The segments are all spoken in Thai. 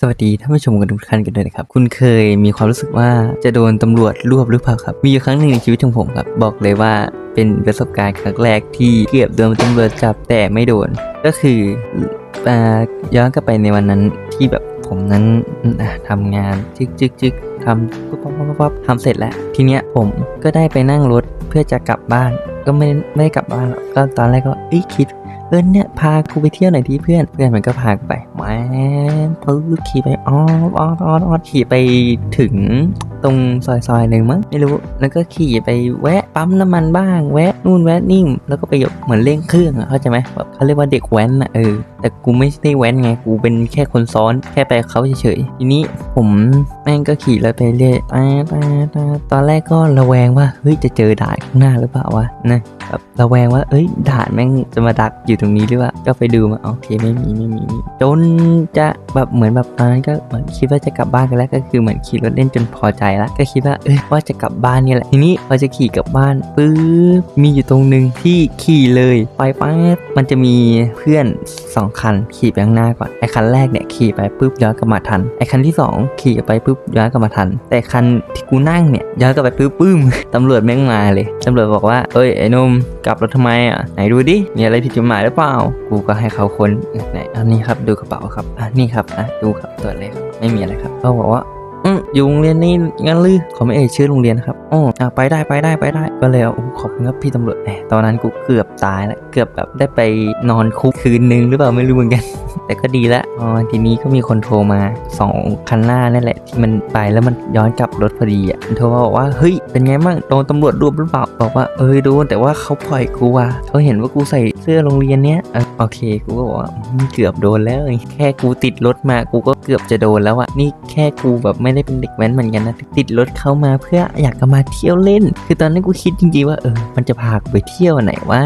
สวัสดีท่านผู้ชมกันทุกท่านกันด้วยนะครับ คุณเคยมีความรู้สึกว่าจะโดนตำรวจรวบหรือเปล่าครับ มีอยู่ครั้งหนึ่งในชีวิตของผมครับ บอกเลยว่าเป็นประสบการณ์ครั้งแรกที่เกือบโดนตำรวจจับแต่ไม่โดน ก็คืออ่าย้อนกลับไปในวันนั้นที่แบบผมนั้นทำงานจึกจึกจึกทำปุ๊บปั๊บปั๊บปั๊บปั๊บทำเสร็จแล้ว ทีเนี้ยผมก็ได้ไปนั่งรถเพื่อจะกลับบ้าน ก็ไม่ไม่กลับบ้านกก็ตอนแรกก็เอ้ยคิด เออเนี่ยพากูไปเที่ยวหน่อยที่เพื่อน เพื่อนมันก็พากไปแหมปื้อขี่ไปอ้อมอ้อมอ้อมอ้อขี่ไปถึงตรงซอยซอยหนึ่งมั้งไม่รู้ แล้วก็ขี่ไปแวะปั๊มน้ำมันบ้าง แวะนู่นแวะนี่แล้วก็ไปหยบเหมือนเร่งเครื่องอะเข้าใจไหมแบบเขาเรียกว่าเด็กแว้นอะเออแต่กูไม่ได้แว้นไงกูเป็นแค่คนซ้อนแค่ไปเขาเฉยๆทีนี้ผมแม่งก็ขี่รถไปเรื่อยตาตาตาตอนแรกก็ระแวงว่าเฮ้ยจะเจอด่านข้างหน้าหรือเปล่าวะนะแบบระแวงว่า เอ้ยด่านแม่งจะมาดักอยู่ตรงนี้หรือว่าก็ไปดูมาโอเคไม่มีไม่มีจนจะแบบเหมือนแบบตอนนั้นก็เหมือนคิดว่าจะกลับบ้านกันแล้วก็คือเหมือนขี่รถเล่นจนพอใจแล้วก็คิดว่าเอ้ยว่าจะกลับบ้านนี่แหละทีนี้พอจะขี่กลับบ้านปุ๊บมีอยู่ตรงหนึ่งที่ขี่เลยไปปั๊บมันจะมีเพื่อนสองคัน ขี่ไปข้างหน้าก่อนไอ้คันแรกเนี่ยขี่ไปปุ๊บย้อนกลับมาทันไอ้คันที่สองขี่ไปปุ๊บย้อนกลับมาทัน แต่คันที่กูนั่งเนี่ยย้อนกลับไปปุ๊บปึ้มตำรวจแม่งมาเลยตำรวจบอกว่าเอ้ยไอ้หนุ่มกลับรถทำไมอะไหนดูดิมีอะไรผิดกฎหมายหรือเปล่า กูก็ให้เขาค้นไหนอันนี้ครับดูกระเป๋าครับอะนี่ครับอะดูครับตรวจเลยครับไม่มีอะไรครับเขาบอกว่า อยู่โรงเรียนนี่งั้นลือเขาไม่เอ่ยชื่อโรงเรียนนะครับอ๋อไปได้ไปได้ไปได้ก็เลยเอาขอบคุณครับพี่ตำรวจแหมตอนนั้นกูเกือบตายแล้วเกือบแบบได้ไปนอนคุกคืนนึงหรือเปล่าไม่รู้เหมือนกัน แต่ก็ดีละอ๋อทีนี้ก็มีคนโทรมาสองคันหน้านั่นแหละที่มันไปแล้วมันย้อนกลับรถพอดีอะโทรมาบอกว่าเฮ้ยเป็นไงบ้างโดนตำรวจรวบหรือเปล่าบอกว่าเอ้ยโดนแต่ว่าเขาปล่อยกูว่ะเขาเห็นว่ากูใส่ สื้อโรงเรียนเนี้ยโอเคกูก็บอกว่าเกือบโดนแล้วแค่กูติดรถมากูก็เกือบจะโดนแล้วอะนี่แค่กูแบบไม่ได้เป็นเด็กแว้นเหมือนกันนะติดรถเข้ามาเพื่ออยากจะมาเที่ยวเล่น คือตอนนั้นกูคิดจริงๆว่าเออมันจะพากูไปเที่ยวไหนว่า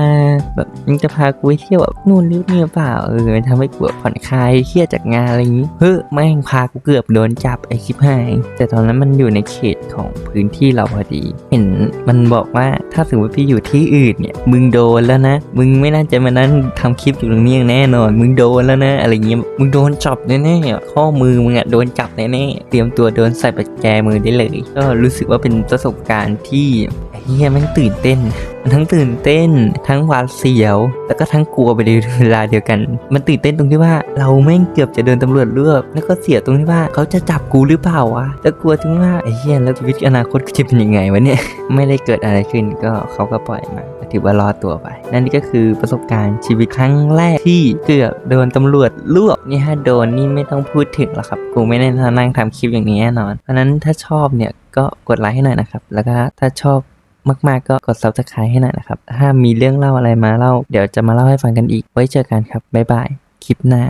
แบบมันจะพากูไปเที่ยวแบบนู่นนี่นี่หรือเปล่าเออมันทำให้กูผ่อนคลายเครียดจากงานอะไรอย่างนี้เฮ้ยแม่งพากูเกือบโดนจับไอ้ชิบหายแต่ตอนนั้นมันอยู่ในเขตของพื้นที่เราพอดี เห็นมันบอกว่าถ้าสมมติพี่อยู่ที่อื่นเนี่ยมึงโดนแล้วนะ มึงไม่น่าจะมานั่งทำคลิปอยู่ตรงนี้อย่างแน่นอน มึงโดนแล้วนะ อะไรเงี้ย มึงโดนจับแน่ๆ ข้อมือมึงอะโดนจับแน่ๆ เตรียมตัวโดนใส่ประแจมือได้เลย ก็รู้สึกว่าเป็นประสบการณ์ที่เฮียแม่งตื่นเต้น มันทั้งตื่นเต้น ทั้งหวาดเสียว แล้วก็ทั้งกลัวไปในเวลาเดียวกัน มันตื่นเต้นตรงที่ว่าเราแม่งเกือบจะโดนตำรวจรวบแล้วก็เสียตรงที่ว่าเขาจะจับกูหรือเปล่าวะ แล้วกลัวตรงที่ว่าไอ้เหี้ยแล้วชีวิตอนาคตจะเป็นยังไงวะเนี่ย ไม่ได้เกิดอะไรขึ้นก็เขาก็ปล่อยมา ถือว่ารอดตัวไป นั่นนี่ก็คือประสบการณ์ชีวิตครั้งแรกที่เกือบโดนตำรวจรวบนี่ถ้าโดนนี่ไม่ต้องพูดถึงหรอกครับ กูไม่ได้นั่งทำคลิปอย่างนี้แน่นอน เพราะฉะนั้นถ้าชอบเนี่ยก็กดไลค์ให้หน่อยนะครับ แล้วก็ถ้าชอบมากๆก็กด subscribe ให้หน่อยนะครับ ถ้ามีเรื่องเล่าอะไรมาเล่า เดี๋ยวจะมาเล่าให้ฟังกันอีก ไว้เจอกันครับ บ๊ายบาย คลิปหน้า